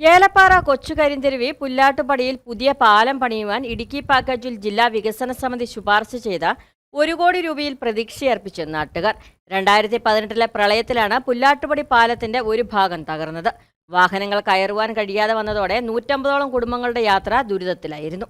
ഏലപ്പാറ കൊച്ചുകരിന്തെരുവി പുല്ലാട്ടുപടിയിൽ പുതിയ പാലം പണിയുവാൻ ഇടുക്കി പാക്കേജിൽ ജില്ലാ വികസന സമിതി ശുപാർശ ചെയ്ത ഒരു കോടി രൂപയിൽ പ്രതീക്ഷയർപ്പിച്ച് നാട്ടുകാർ. രണ്ടായിരത്തി പതിനെട്ടിലെ പ്രളയത്തിലാണ് പുല്ലാട്ടുപടി പാലത്തിന്റെ ഒരു ഭാഗം തകർന്നത്. വാഹനങ്ങൾ കയറുവാൻ കഴിയാതെ വന്നതോടെ നൂറ്റമ്പതോളം കുടുംബങ്ങളുടെ യാത്ര ദുരിതത്തിലായിരുന്നു.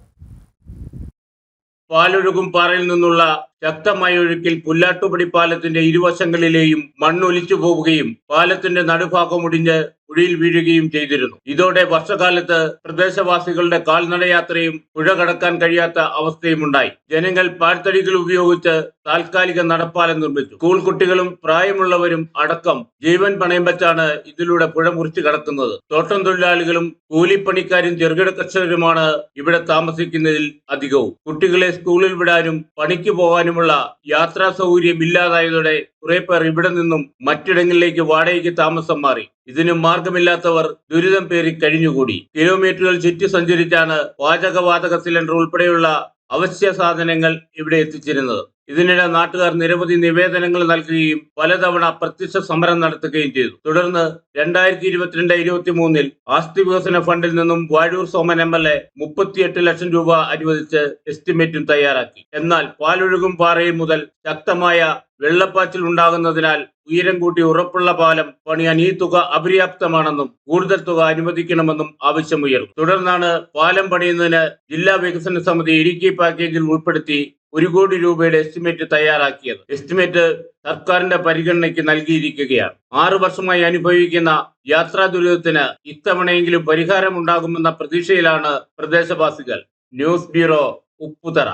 പാലൊഴുകും പാറയിൽ നിന്നുള്ള ശക്തമായ ഒഴുക്കിൽ പുല്ലാട്ടുപടി പാലത്തിന്റെ ഇരുവശങ്ങളിലെയും മണ്ണൊലിച്ചു പോവുകയും പാലത്തിന്റെ നടുഭാഗം ഒടിഞ്ഞ് കുഴിയിൽ വീഴുകയും ചെയ്തിരുന്നു. ഇതോടെ വർഷകാലത്ത് പ്രദേശവാസികളുടെ കാൽനടയാത്രയും പുഴ കടക്കാൻ കഴിയാത്ത അവസ്ഥയും ഉണ്ടായി. ജനങ്ങൾ പാഴ്ത്തടികൾ ഉപയോഗിച്ച് താൽക്കാലിക നടപ്പാലം നിർമ്മിച്ചു. സ്കൂൾ കുട്ടികളും പ്രായമുള്ളവരും അടക്കം ജീവൻ പണയം വെച്ചാണ് ഇതിലൂടെ പുഴ മുറിച്ചു കടക്കുന്നത്. തോട്ടം തൊഴിലാളികളും കൂലിപ്പണിക്കാരും ചെറുകിട കർഷകരുമാണ് ഇവിടെ താമസിക്കുന്നതിൽ അധികവും. കുട്ടികളെ സ്കൂളിൽ വിടാനും പണിക്ക് പോകാനുമുള്ള യാത്രാ സൗകര്യം ഇല്ലാതായതോടെ കുറെ പേർ ഇവിടെ നിന്നും മറ്റിടങ്ങളിലേക്ക് വാടകയ്ക്ക് താമസം മാറി. ഇതിന് മാർഗമില്ലാത്തവർ ദുരിതം പേറി കഴിഞ്ഞുകൂടി. കിലോമീറ്ററുകൾ ചുറ്റി സഞ്ചരിച്ചാണ് പാചകവാതക സിലിണ്ടർ ഉൾപ്പെടെയുള്ള അവശ്യ സാധനങ്ങൾ ഇവിടെ എത്തിച്ചിരുന്നത്. ഇതിനിടെ നാട്ടുകാർ നിരവധി നിവേദനങ്ങൾ നൽകുകയും പലതവണ പ്രത്യക്ഷ സമരം നടത്തുകയും ചെയ്തു. തുടർന്ന് രണ്ടായിരത്തി ഇരുപത്തിരണ്ട് ഇരുപത്തി മൂന്നിൽ ആസ്തി വികസന ഫണ്ടിൽ നിന്നും Vazhoor Soman M L A മുപ്പത്തിയെട്ട് ലക്ഷം രൂപ അനുവദിച്ച് എസ്റ്റിമേറ്റും തയ്യാറാക്കി. എന്നാൽ പാലൊഴുകും പാറയും മുതൽ ശക്തമായ വെള്ളപ്പാച്ചിൽ ഉണ്ടാകുന്നതിനാൽ ഉയരം കൂട്ടി ഉറപ്പുള്ള പാലം പണിയാൻ ഈ തുക അപര്യാപ്തമാണെന്നും കൂടുതൽ തുക അനുവദിക്കണമെന്നും ആവശ്യമുയർന്നു. തുടർന്നാണ് പാലം പണിയുന്നതിന് ജില്ലാ വികസന സമിതി ഇടുക്കി പാക്കേജിൽ ഉൾപ്പെടുത്തി ഒരു കോടി രൂപയുടെ എസ്റ്റിമേറ്റ് തയ്യാറാക്കിയത്. എസ്റ്റിമേറ്റ് സർക്കാരിന്റെ പരിഗണനയ്ക്ക് നൽകിയിരിക്കുകയാണ്. ആറു വർഷമായി അനുഭവിക്കുന്ന യാത്രാ ദുരിതത്തിന് ഇത്തവണയെങ്കിലും പരിഹാരമുണ്ടാകുമെന്ന പ്രതീക്ഷയിലാണ് പ്രദേശവാസികൾ. News bureau Upputhara.